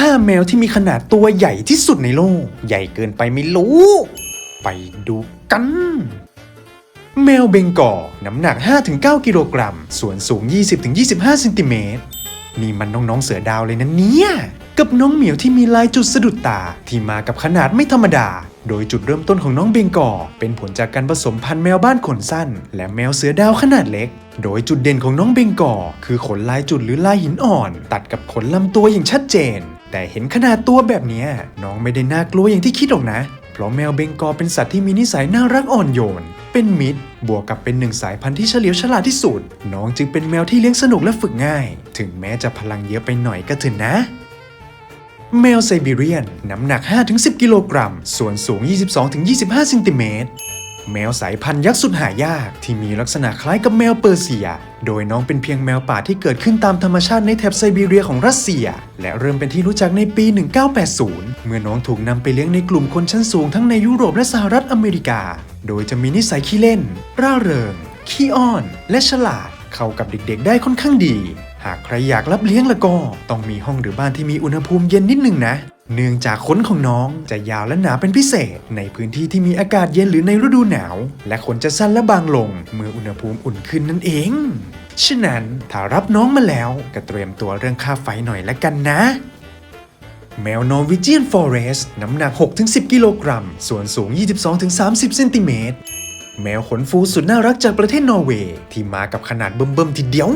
ห้าแมวที่มีขนาดตัวใหญ่ที่สุดในโลก ใหญ่เกินไปไม่รู้ ไปดูกัน แมวเบงกอลน้ำหนัก 5-9 กิโลกรัม ส่วนสูง 20-25 เซนติเมตร นี่มันน้องๆเสือดาวเลยนะเนี่ย กับน้องเหมียวที่มีลายจุดสะดุดตา ที่มากับขนาดไม่ธรรมดา โดยจุดเริ่มต้นของน้องเบงกอลเป็นผลจากการผสมพันธุ์แมวบ้านขนสั้น และแมวเสือดาวขนาดเล็กโดยจุดเด่นของน้องเบงกอคือขนลายจุดหรือลายหินอ่อน ตัดกับขนลำตัวอย่างชัดเจน แต่เห็นขนาดตัวแบบนี้น้องไม่ได้น่ากลัวอย่างที่คิดหรอกนะ เพราะแมวเบงกอเป็นสัตว์ที่มีนิสัยน่ารักอ่อนโยน เป็นมิตร บวกกับเป็นหนึ่งสายพันธุ์ที่เฉลียวฉลาดที่สุด น้องจึงเป็นแมวที่เลี้ยงสนุกและฝึกง่าย ถึงแม้จะพลังเยอะไปหน่อยก็เถอะนะแมวไซบีเรียน น้ำหนัก 5-10 กิโลกรัม ส่วนสูง 22-25 เซนติเมตร แมวสายพันธุ์ยักษ์สุดหายาก ที่มีลักษณะคล้ายกับแมวเปอร์เซีย โดยน้องเป็นเพียงแมวป่าที่เกิดขึ้นตามธรรมชาติในแถบไซบีเรียของรัสเซีย และเริ่มเป็นที่รู้จักในปี 1980 เมื่อน้องถูกนำไปเลี้ยงในกลุ่มคนชั้นสูงทั้งในยุโรปและสหรัฐอเมริกา โดยจะมีนิสัยขี้เล่น ร่าเริง ขี้อ้อน และฉลาด เข้ากับเด็กๆ ได้ค่อนข้างดี หากใครอยากรับเลี้ยงล้วก็ ต้องมีห้องหรือบ้านที่มีอุณหภูมิเย็นนิดหนึ่งนะ เนื่องจากขนของน้องจะยาวและหนาเป็นพิเศษ ในพื้นที่ที่มีอากาศเย็นหรือในฤดูหนาว และขนจะสั้นและบางลง เมื่ออุณหภูมิอุ่นขึ้นนั่นเอง ฉะนั้นถ้ารับน้องมาแล้วก็เตรียมตัวเรื่องค่าไฟหน่อยละกันนะ แมวนอร์วิเจียนฟอเรสต์น้ำหนัก 6-10 กิโลกรัม ส่วนสูง 22-30 เซนติเมตรแมวขนฟูสุดน่ารักจากประเทศนอร์เวย์ที่มากับขนาดเบิ่มๆทีเดียว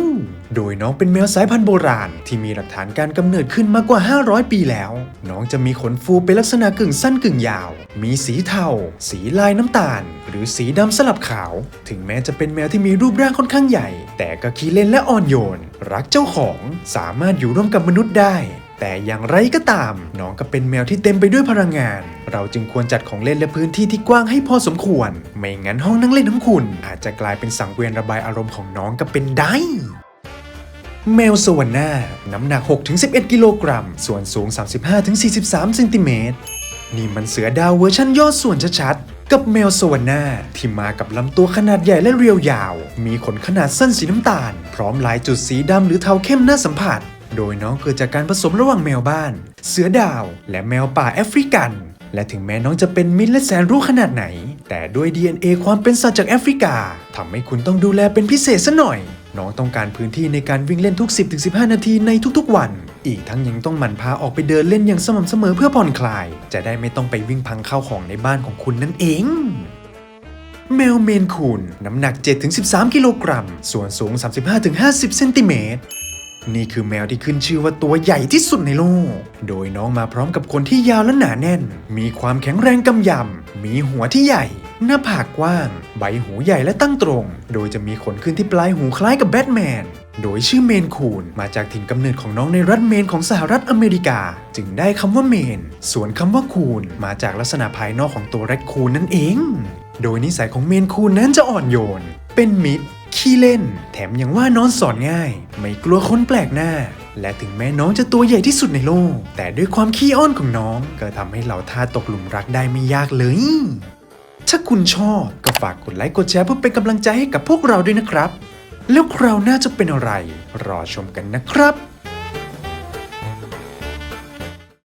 โดยน้องเป็นแมวสายพันธุ์โบราณ ที่มีหลักฐานการกำเนิดขึ้นมากว่า 500 ปีแล้ว น้องจะมีขนฟูเป็นลักษณะกึ่งสั้นกึ่งยาว มีสีเทา สีลายน้ำตาล หรือสีดำสลับขาว ถึงแม้จะเป็นแมวที่มีรูปร่างค่อนข้างใหญ่ แต่ก็ขี้เล่นและอ่อนโยน รักเจ้าของ สามารถอยู่ร่วมกับมนุษย์ได้ แต่อย่างไรก็ตาม น้องก็เป็นแมวที่เต็มไปด้วยพลังงานเราจึงควรจัดของเล่นและพื้นที่ที่กว้างให้พอสมควร ไม่งั้นห้องนั่งเล่นของคุณ อาจจะกลายเป็นสังเวียนระบายอารมณ์ของน้องก็เป็นได้ แมวสวรรณาน้ำหนัก 6-11 กิโลกรัม ส่วนสูง 35-43 เซนติเมตร นี่มันเสือดาวเวอร์ชันยอดส่วนชัดๆ กับแมวสวรรณาที่มากับลำตัวขนาดใหญ่และเรียวยาว มีขนขนาดสั้นสีน้ำตาล พร้อมลายจุดสีดำหรือเทาเข้มน่าสัมผัส โดยน้องเกิดจากการผสมระหว่างแมวบ้าน เสือดาว และแมวป่าแอฟริกัน และถึงแม้น้องจะเป็นมิตรและแสนรู้ขนาดไหน แต่ด้วย DNA ความเป็นสัตว์จากแอฟริกาทำให้คุณต้องดูแลเป็นพิเศษซะหน่อย น้องต้องการพื้นที่ในการวิ่งเล่นทุก 10-15 นาทีในทุกๆวัน อีกทั้งยังต้องหมั่นพาออกไปเดินเล่นอย่างสม่ำเสมอเพื่อผ่อนคลาย จะได้ไม่ต้องไปวิ่งพังเข้าของในบ้านของคุณนั่นเองแมวเมนคูนน้ำหนัก 7-13 กิโลกรัม ส่วนสูง 35-50 เซนติเมตร นี่คือแมวที่ขึ้นชื่อว่าตัวใหญ่ที่สุดในโลก โดยน้องมาพร้อมกับขนที่ยาวและหนาแน่น มีความแข็งแรงกำยำ มีหัวที่ใหญ่ หน้าผากกว้าง ใบหูใหญ่และตั้งตรง โดยจะมีขนขึ้นที่ปลายหูคล้ายกับแบทแมน โดยชื่อเมนคูนมาจากถิ่นกำเนิดของน้องในรัฐเมนของสหรัฐอเมริกา จึงได้คำว่าเมน ส่วนคำว่าคูนมาจากลักษณะภายนอกของตัวแรคคูนนั่นเอง โดยนิสัยของเมนคูนนั้นจะอ่อนโยน เป็นมิตรขี้เล่น แถมยังว่านอนสอนง่าย ไม่กลัวคนแปลกหน้า และถึงแม้น้องจะตัวใหญ่ที่สุดในโลก แต่ด้วยความขี้อ้อนของน้อง ก็ทำให้เหล่าทาสตกหลุมรักได้ไม่ยากเลย ถ้าคุณชอบก็ฝากกดไลค์กดแชร์เพื่อเป็นกำลังใจให้กับพวกเราด้วยนะครับ แล้วคราวหน้าจะเป็นอะไร รอชมกันนะครับ